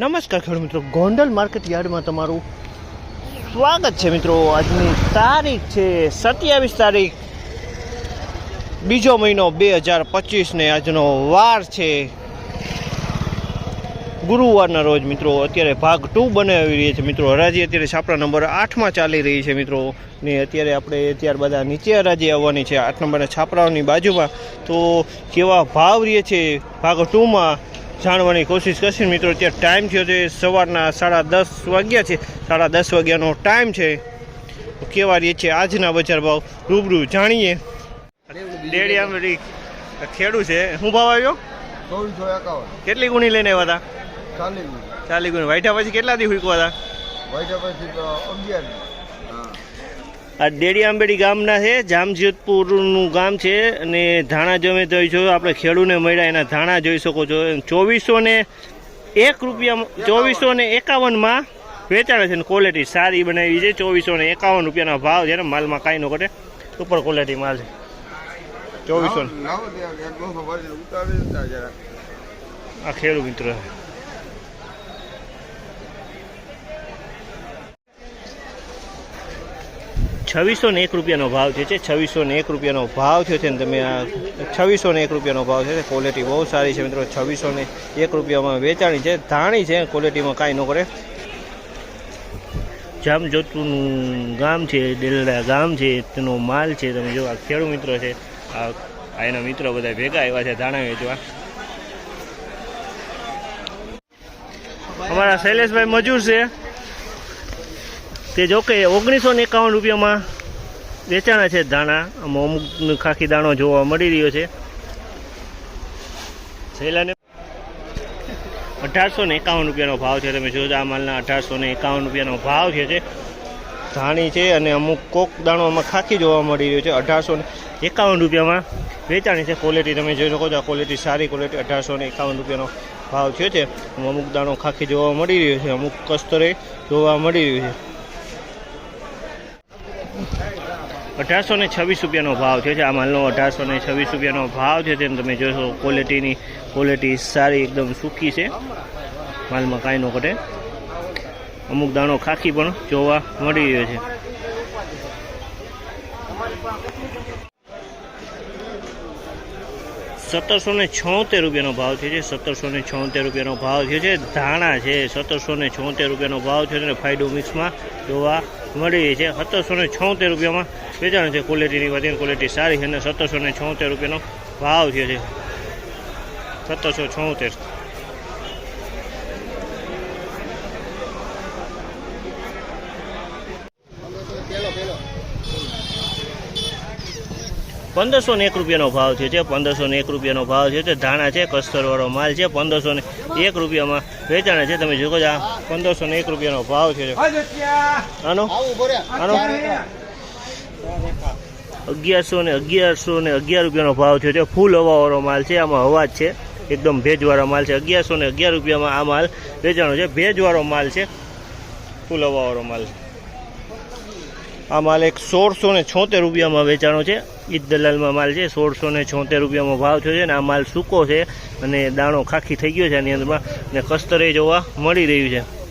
નમસ્કાર ખેડૂત મિત્રો. ગોંડલ માર્કેટ યાર્ડમાં તમારું સ્વાગત છે મિત્રો. આજની તારીખ છે સત્યાવીસ તારીખ, બીજો મહિનો બે હજાર પચીસને આજનો વાર છે. ગુરુવારના રોજ મિત્રો અત્યારે ભાગ ટુ બનાવી રહી છે મિત્રો. હરાજી અત્યારે છાપરા નંબર આઠમાં ચાલી રહી છે મિત્રો. ને અત્યારે આપણે ત્યારબાદ આ નીચે હરાજી આવવાની છે. આઠ નંબરના છાપરાઓની બાજુમાં. તો કેવા ભાવ રહે છે? ભાગ ટુમાં જાણવાની કોશિશ કરશે. મિત્રો અત્યારે ટાઈમ થયો છે સવારના સાડા દસ વાગ્યા છે. સાડા દસ વાગ્યાનો ટાઈમ છે. તો કેવા રહે છે આજના બજાર ભાવ? રૂબરૂ જાણીએ. ડેડી આમ ખેડૂ છે. શું ભાવ આવ્યો? કેટલી ગુણી લઈને આવ્યા હતા? ચાલી ચાલી ગુણી. વાઈઠા પછી કેટલા દી હુકવા હતા? વાઈઠા પછી અગિયાર આ દેડી આંબેડી ગામના છે જામજોધપુરનું ગામ છે અને ધાણા જમે જોઈ છો આપણે ખેડૂને મળ્યા એના ધાણા જોઈ શકો છો. ચોવીસો ને એક રૂપિયા ચોવીસો ને એકાવનમાં વેચાણ છે ને ક્વોલિટી સારી બનાવી છે. ચોવીસો ને એકાવન રૂપિયાના ભાવ છે ને માલમાં કાંઈ ન ઘટે. સુપર ક્વોલિટી માલ છે. ચોવીસો આ ખેડૂત મિત્ર છવ્વીસો ને એક રૂપિયાનો ભાવ છે છે. છવ્વીસો ને એક રૂપિયાનો ભાવ થયો છે ને તમે આ છવ્વીસો ને એક રૂપિયાનો ભાવ છે. ક્વોલિટી બહુ સારી છે મિત્રો. છવ્વીસો ને એક રૂપિયામાં વેચાણી છે. ધાણી છે. ક્વોલિટીમાં કાંઈ ન કરે. જામજોધપુરનું ગામ છે ડેલડા ગામ છે, તેનો માલ છે. તમે જો, આ ખેડૂત મિત્ર છે. આ એના મિત્રો બધા ભેગા આવ્યા છે ધાણા વેચવા. અમારા શૈલેષભાઈ મજૂર છે. તે જો કે ઓગણીસો ને એકાવન રૂપિયામાં વેચાણા છે દાણા આમાં અમુક ખાખી દાણો જોવા મળી રહ્યો છે. શૈલાને અઢારસો ને એકાવન રૂપિયાનો ભાવ છે. તમે જોજો આ માલના અઢારસો ને એકાવન રૂપિયાનો ભાવ છે ધાણી છે અને અમુક કોક દાણોમાં ખાખી જોવા મળી રહ્યો છે. અઢારસો ને એકાવન રૂપિયામાં વેચાણી છે. ક્વોલિટી તમે જોઈ શકો છો. આ ક્વોલિટી સારી ક્વોલિટી અઢારસો ને એકાવન રૂપિયાનો ભાવ થયો છે. અમુક દાણો ખાખી જોવા મળી રહ્યો છે. અમુક કસ્તરે જોવા મળી રહ્યું છે. અઢારસો ને છવ્વીસ રૂપિયાનો ભાવ છે આ માલનો અઢારસો ને છવ્વીસ રૂપિયાનો ભાવ છે તેમ તમે જોશો ક્વોલિટીની ક્વોલિટી સારી એકદમ સૂકી છે. માલમાં કાંઈ ન ઘટે. અમુક દાણો ખાખી પણ જોવા મળી રહ્યો છે. સત્તરસો ને છોતેર રૂપિયાનો ભાવ થયો છે. સત્તરસો ને છોતેર રૂપિયાનો ભાવ થયો છે. ધાણા છે, સત્તરસો ને છોતેર રૂપિયાનો ભાવ છે અને ફાયડો મિક્સમાં જોવા મળી છે. સત્તરસો ને છોતેર રૂપિયામાં વેચાણ છે. ક્વોલિટીની વધીને ક્વોલિટી સારી છે અને સત્તરસો ને છોતેર રૂપિયાનો ભાવ થયો છે. સત્તરસો છોતેર. પંદરસો ને એક રૂપિયાનો ભાવ છે જે પંદરસો ને એક રૂપિયાનો ભાવ છે તે ધાણા છે કસ્તરવાળો માલ છે પંદરસો ને એક રૂપિયામાં વેચાણ છે. તમે જોકો છો આ પંદરસો ને એક રૂપિયાનો ભાવ છે. આનો? આનો? અગિયારસો ને અગિયારસો ને અગિયાર રૂપિયાનો ભાવ છે તે ફૂલ હવાવાળો માલ છે આમાં હવા જ છે એકદમ ભેજવાળો માલ છે. અગિયારસો ને અગિયાર રૂપિયામાં આ માલ વેચાણો છે. ભેજવાળો માલ છે ફૂલ હવાવાળો માલ છે. આ માલ એક સોળસો ને છોતેર રૂપિયામાં વેચાણો છે. ઈદ દલાલમાં માલ છે, સોળસો ને છોતેર રૂપિયામાં ભાવ થયો છે અને આ માલ સૂકો છે અને દાણો ખાખી થઈ ગયો છે આની અંદરમાં ને કસ્તરે જોવા મળી રહ્યું છે.